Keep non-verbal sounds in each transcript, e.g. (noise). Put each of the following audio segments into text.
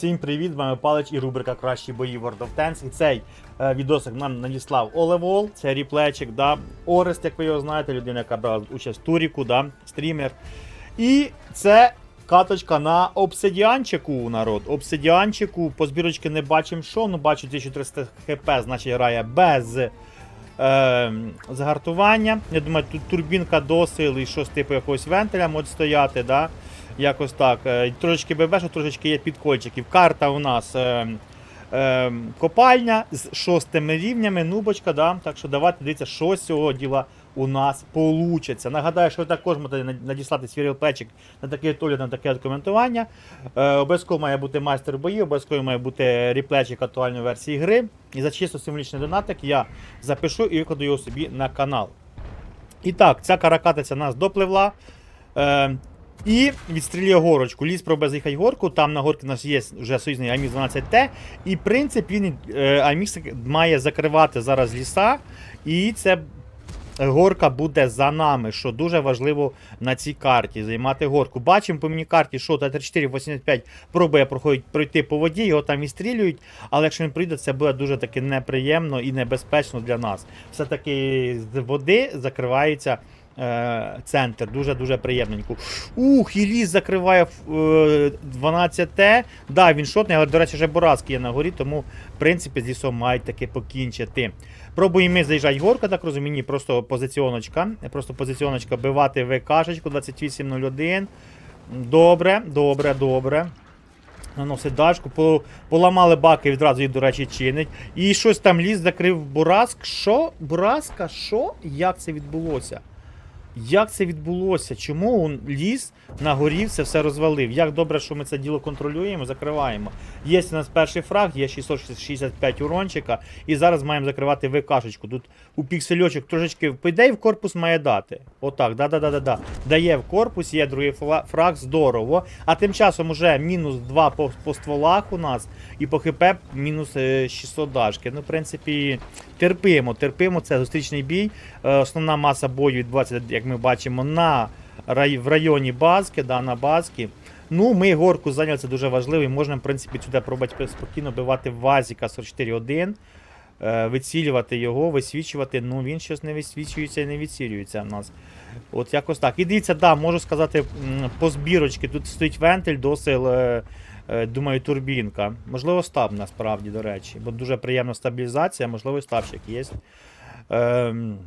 Всім привіт, з вами Палич і рубрика Кращі бої World of Tanks. І цей е, відосик нам надіслав Олевол, це ріплечик, да. Орест, як ви його знаєте, людина, яка брала участь в туріку, да, стрімер. І це каточка на обсидіанчику, народ. Обсидіанчику, по збірочки не бачимо що, ну бачу 1300 хп, значить грає без е, загартування. Я думаю, тут турбінка до сили, щось типу якогось вентиля може стояти, да? Якось так. Е, Трошечки ББ, трошечки є підкольчиків. Карта у нас е, е, копальня з шостими рівнями, нубочка, да? так що давайте дивіться, що з цього діла у нас получиться. Нагадаю, що ви також можете надіслати свій рілпечик на такий толі, на таке коментування. Е, обов'язково має бути майстер бої, обов'язково має бути ріплечик актуальної версії гри. І за чисто символічний донатик я запишу і викладу його собі на канал. І так, ця каракатиця нас допливла. Е, і відстрілює горочку. Ліс пробує заїхати горку, там на горці нас є вже союзний Амікс 12Т. І в принципі він е, Амікс має закривати зараз ліса. І це горка буде за нами, що дуже важливо на цій карті займати горку. Бачимо по мені карті, що Т-34-85 пробує проходить, пройти по воді, його там відстрілюють, але якщо він прийде, це буде дуже таки неприємно і небезпечно для нас. Все-таки з води закривається. Е, Центр дуже-дуже приємненько. Ух, і ліс закриває е, 12Т. Да, він шотний, але, до речі, вже Боразки є на горі, тому, в принципі, з лісом мають таки покінчити. Пробуємо ми заїжджати горка, так розумію, просто позиціоночка. Просто позиціоночка бивати ВКшечку 2801. Добре, добре, добре. Наносить дашку, поламали баки, відразу їх, до речі, чинить. І щось там ліс закрив Бураск. Що? Бураска? Що? Як це відбулося? Як це відбулося? Чому он ліс на горі це все розвалив? Як добре, що ми це діло контролюємо, закриваємо. Є у нас перший фраг, є 665 урончика, і зараз маємо закривати ВКшечку. Тут у піксельочок трошечки по ідеї в корпус має дати. Отак, да-да-да-да-да. Дає в корпус, є другий фраг, здорово. А тим часом уже мінус 2 по, по стволах у нас, і по ХП мінус е, 600 дашки. Ну, в принципі, терпимо, терпимо. Це зустрічний бій. Е, Основна маса бою відбувається, як ми бачимо, на в районі Базки, да, на Базки. Ну, ми горку зайняли, це дуже важливо. І можна, в принципі, сюди пробувати спокійно бивати Вазіка 44-1, е, вицілювати його, висвічувати. Ну, він щось не висвічується і не відсілюється в нас. От якось так. І дивіться, да, можу сказати, по збірочці. Тут стоїть вентиль, досил, е, е, думаю, турбінка. Можливо, стаб насправді, до речі. Бо дуже приємна стабілізація, можливо, стабчик є. Ем,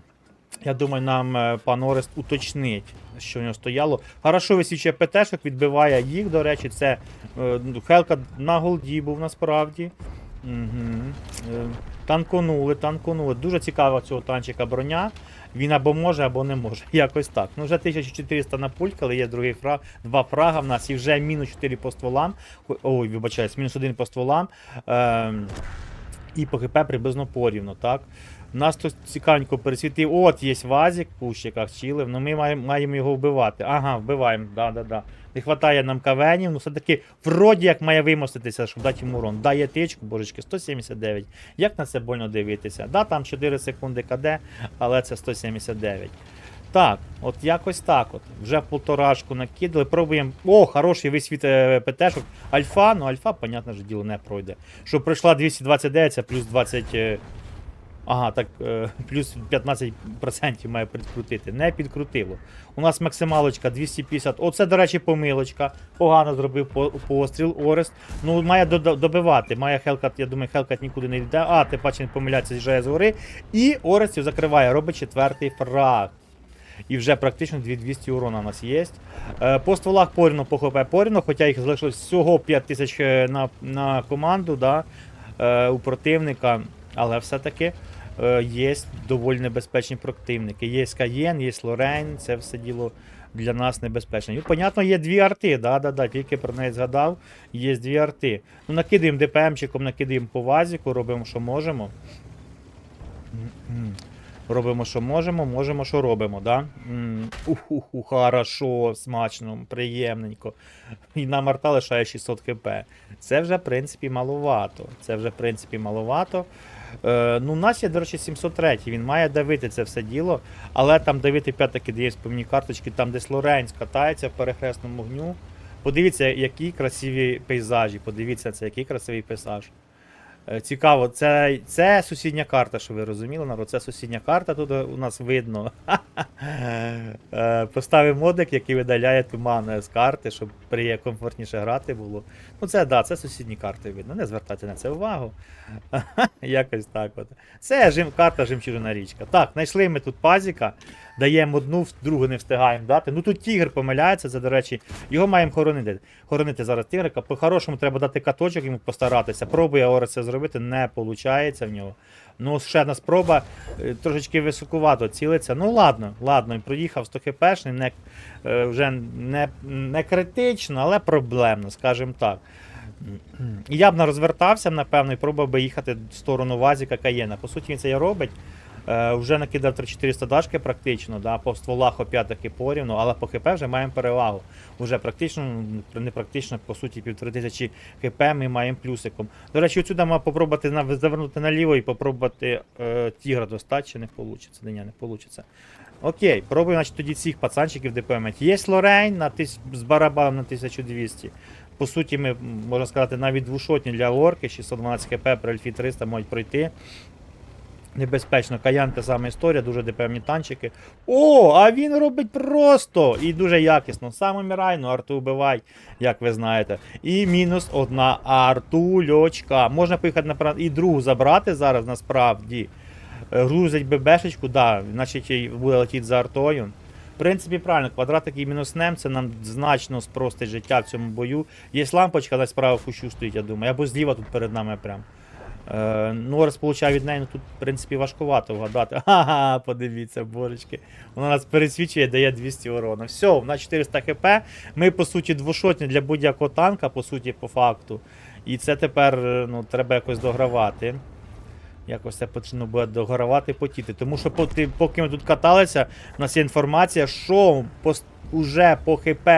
я думаю, нам е, пан Орест уточнить, що в нього стояло. Хорошо висвічує ПТшок, відбиває їх, до речі, це е, ну, Хелка на голді був насправді. Угу. Танконули, танконули. Дуже цікава цього танчика броня. Він або може, або не може. (laughs) Якось так. Ну вже 1400 на напулькали, є другий фраг, два фрага в нас і вже мінус 4 по стволам. Ой, вибачаюсь, мінус 1 по стволам. Ем, і по ХП приблизно порівно, так? Нас тут цікавенько пересвітив. От є вазик в кущиках, чилив, ну ми маємо, маємо його вбивати. Ага, вбиваємо, да-да-да. Не вистачає нам кавенів, ну все-таки вроді як має вимоститися, щоб дати йому урон. Дає тичку, божечки, 179. Як на це больно дивитися? Да, там 4 секунди КД, але це 179. Так, от якось так от. Вже полторашку накидали. Пробуємо. О, хороший висвіт е, ПТшок. Альфа, ну альфа, понятно ж, діло не пройде. Що пройшла 229, це плюс 20. Ага, так, е, плюс 15% має підкрутити. Не підкрутило. У нас максималочка 250. Оце, до речі, помилочка. Погано зробив постріл Орест. Ну, має добивати. Має Хелкат, я думаю, Хелкат нікуди не йде. А, ти бачиш, він помиляється, з'їжджає з гори. І Орест закриває, робить четвертий фраг. І вже практично 2200 урона у нас є. Е, По стволах порівно, по ХП порівно, хоча їх залишилось всього 5000 е, на, на команду да, у противника, але все-таки е, є доволі небезпечні противники. Є Каєн, є Лорен, це все діло для нас небезпечне. І, понятно, є дві арти, да, да, да, тільки про неї згадав, є дві арти. Ну, накидаємо ДПМчиком, накидаємо по вазіку, робимо, що можемо. Робимо, що можемо, можемо, що робимо, да? Уху, хорошо, смачно, приємненько. І нам арта лишає 600 кп. Це вже, в принципі, маловато. Це вже, в принципі, маловато. Е, ну, нас є, до речі, 703 він має давити це все діло, але там давити п'ятаки дає по мені карточки, там десь Лоренц катається в перехресному огню. Подивіться, які красиві пейзажі. Подивіться, це який красивий пейзаж. Е, Цікаво, це, це сусідня карта, що ви розуміли, народ. Це сусідня карта, тут у нас видно. (laughs) Е, Поставив модик, який видаляє туман е, з карти, щоб комфортніше грати було. Ну, це да, це сусідні карти видно. Не звертайте на це увагу. (laughs) Якось так от. Це жим, карта жемчужина річка. Так, знайшли ми тут пазіка, даємо одну, другу не встигаємо дати. Ну тут тігр помиляється, це, до речі, його маємо хоронити. Хоронити зараз тигрика. По-хорошому треба дати каточок йому постаратися. Пробує Ора це зробити, не виходить в нього. Ну, ще одна спроба е, трошечки високувато цілиться. Ну ладно, ладно, проїхав 100 хпшний, не, е, вже не, не критично, але проблемно, скажімо так. Я б не розвертався, напевно, і пробував би їхати в сторону Вазіка Каєна. По суті, він це і робить. Е, вже накидав 3-400 дашки практично, да, по стволах опять таки порівну, але по ХП вже маємо перевагу. Уже практично, не практично, по суті, півтори тисячі ХП ми маємо плюсиком. До речі, отсюди можна попробувати завернути наліво і попробувати е, тігра достати, чи не вийде. Диня, не вийде. Окей, пробуємо значить, тоді цих пацанчиків ДПМити. Є Лорейн на тис... з барабаном на 1200. По суті, ми, можна сказати, навіть двушотні для лорки, 612 хп при альфі 300 можуть пройти. Небезпечно. Каян та сама історія, дуже ДПМні танчики. О, а він робить просто і дуже якісно. Саме мірайну, арту вбивай, як ви знаєте. І мінус одна артульочка. Можна поїхати на і другу забрати зараз насправді. Е, Грузить ББшечку, да, значить буде летіти за артою. В принципі, правильно, квадратик і мінуснем, це нам значно спростить життя в цьому бою. Є лампочка, десь справа в стоїть, я думаю. Або зліва тут перед нами прям. Е, Норс получає від неї, ну тут, в принципі, важкувато вгадати. (laughs) Ага, подивіться, божечки. Вона нас пересвічує, дає 200 урону. Все, нас 400 хп. Ми, по суті, двошотні для будь-якого танка, по суті, по факту. І це тепер е, ну, треба якось догравати. Якось це потрібно буде догравати, потіти. Тому що поки ми тут каталися, у нас є інформація, що по, уже по ХП.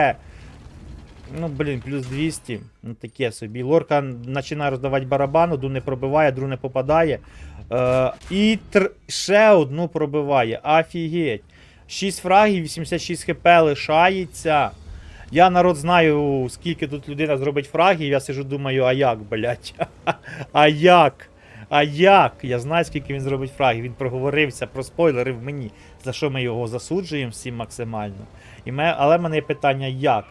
Ну, блін, плюс 200. Ну таке собі. Лорка починає роздавати барабан, одну не пробиває, другу не попадає. Е, і тр... ще одну пробиває. Офігеть. 6 фрагів, 86 хп лишається. Я народ знаю, скільки тут людина зробить фрагів, я сижу думаю, а як, блять? (laughs) А як? А як? Я знаю, скільки він зробить фрагів. Він проговорився, проспойлерив мені, за що ми його засуджуємо всім максимально. І ми, але в мене є питання, як?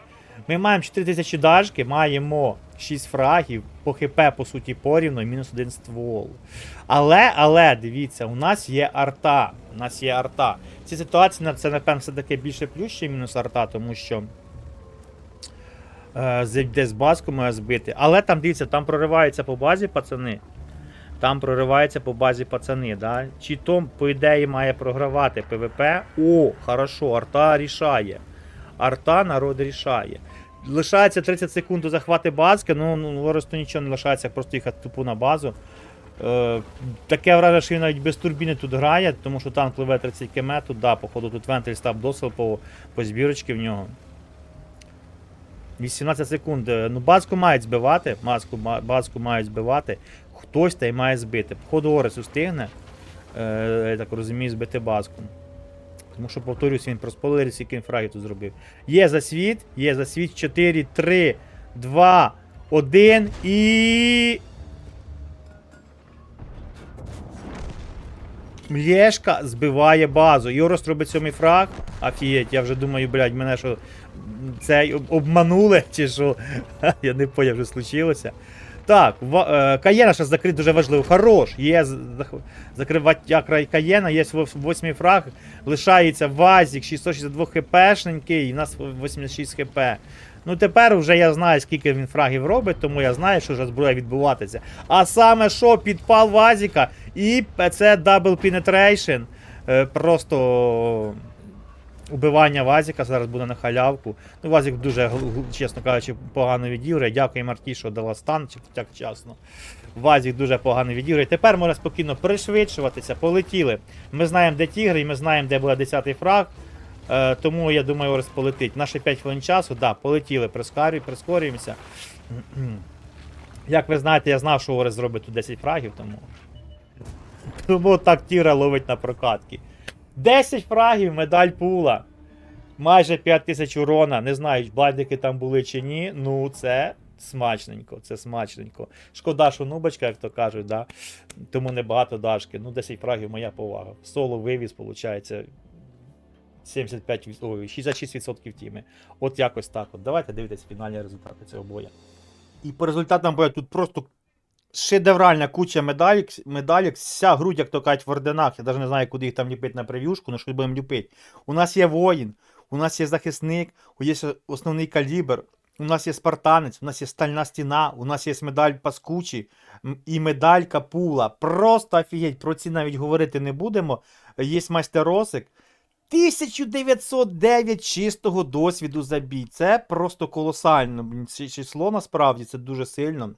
Ми маємо 4000 дашки, маємо 6 фрагів, по хп, по суті, порівно, і мінус один ствол. Але, але, дивіться, у нас є арта. У нас є арта. В ситуації це, напевно, все-таки більше плюс, ще мінус арта, тому що. Е, з- базку має збити. Але там, дивіться, там прориваються по базі пацани. Там прориваються по базі пацани, да? Чи Том, по ідеї, має програвати ПВП. О, хорошо, арта рішає. Арта народ рішає. Лишається 30 секунд до захвати базки, ну, ну Лоресту нічого не лишається, просто їхати тупо на базу. Е, таке враження, що він навіть без турбіни тут грає, тому що танк пливе 30 км, тут, да, походу, тут вентиль став досил по, по збірочці в нього. 18 секунд. Е, Ну, базку мають збивати. Базку, ма- базку мають збивати. Хтось та й має збити. Походу Орес устигне. Е, я так розумію, збити базку. Тому що, повторюсь, він проспойлерів, фрагів тут зробив. Є засвіт, є засвіт 4, 3, 2, 1 і. Млєшка збиває базу. Йорос робить сьомий фраг. Афієть, я вже думаю, блядь, мене що це об- обманули, чи що? (laughs) Я не поняв, що случилося. Так, е, Каєна ще закрити дуже важливо. Хорош. Є з- зах- закриваття край Каєна, є вос- восьмий фраг. Лишається Вазік, 662 хпшненький, і в нас 86 хп. Ну тепер вже я знаю, скільки він фрагів робить, тому я знаю, що зараз буде відбуватися. А саме що, підпал Вазіка і це Penetration. Е, Просто убивання Вазіка зараз буде на халявку. Ну, Вазік дуже, чесно кажучи, погано відіграє. Дякую Марті, що дала стан так часно. Вазік дуже погано відіграє. Тепер можна спокійно пришвидшуватися, полетіли. Ми знаємо, де тігри, і ми знаємо, де буде 10-й фраг. Е, тому я думаю, Орес полетить. Наші 5 хвилин часу, да, полетіли, прискорюємося. Як ви знаєте, я знав, що Орес зробить тут 10 фрагів, тому. (laughs) Тому так тігра ловить на прокатки. 10 фрагів, медаль пула. майже 5 тисяч урона. Не знаю, блайдики там були чи ні. Ну, це смачненько, це смачненько. Шкода, що нубочка, як то кажуть, да? тому небагато дашки. Ну, 10 фрагів, моя повага. Соло вивіз, виходить. 75, від- ой, 66% тіми. От якось так. От. Давайте дивитися фінальні результати цього боя. І по результатам бою тут просто шедевральна куча медалік, медалік, вся грудь, як то кажуть, в орденах. Я навіть не знаю, куди їх там ліпити на прев'юшку, ну що будемо ліпити. У нас є воїн, у нас є захисник, є основний калібр, у нас є спартанець, у нас є стальна стіна, у нас є медаль паскучі і медаль капула. Просто офігеть, про ці навіть говорити не будемо. Є майстеросик. 1909 чистого досвіду за бій. Це просто колосально. Число насправді це дуже сильно.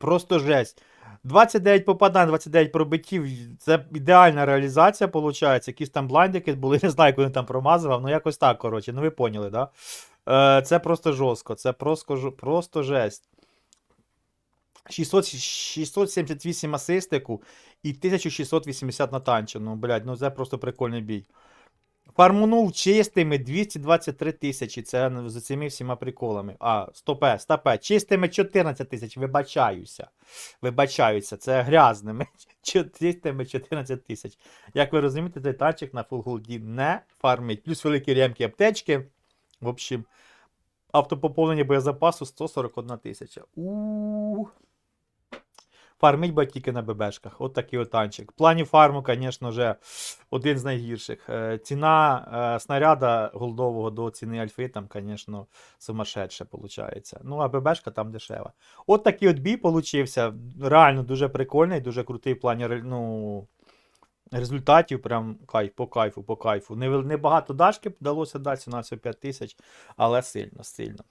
Просто жесть. 29 попадань, 29 пробиттів. Це ідеальна реалізація, виходить. Якісь там блайндики були, (laughs) не знаю, коли там промазував, ну якось так, коротше, ну ви поняли, да? Е, це просто жорстко, це просто, просто жесть. 600, 678 асистику і 1680 на танчу. Ну, блядь, ну це просто прикольний бій. Фармунув чистими 223 тисячі. Це за цими всіма приколами. А, стопе, стопе. Чистими 14 тисяч. Вибачаюся. Вибачаюся. Це грязними. (laughs) Чистими 14 тисяч. Як ви розумієте, цей танчик на Gold не фармить. Плюс великі ремки аптечки. В общем, автопоповнення боєзапасу 141 тисяча. У. Фармить би тільки на ББшках. От такий от танчик. В плані фарму, звісно, вже один з найгірших. Е, Ціна е, снаряда голдового до ціни альфи, там, звісно, сумасшедше виходить. Ну, а ББшка там дешева. От такий от бій получився. Реально дуже прикольний, дуже крутий в плані ну, результатів. Прям кайф, по кайфу, по кайфу. Не, небагато дашки вдалося дати, на 5 тисяч, але сильно, сильно.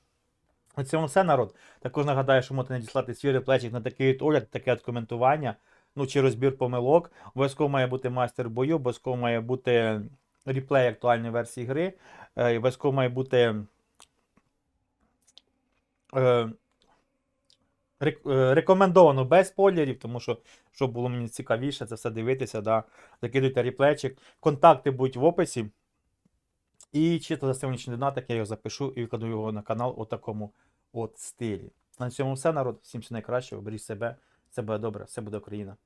На цьому все, народ. Також нагадаю, що можете надіслати свій реплечик на такий огляд, таке от коментування, ну чи розбір помилок. Обов'язково має бути майстер бою, обов'язково має бути реплей актуальної версії гри, е, обов'язково має бути. Е, е, Рекомендовано без спойлерів, тому що щоб було мені цікавіше це все дивитися, да. закидуйте реплечик. Контакти будуть в описі. І чисто за сьогоднішній донатик я його запишу і викладу його на канал у такому от стилі. На цьому все, народ. Всім все найкраще. Беріть себе. Все буде добре, все буде Україна.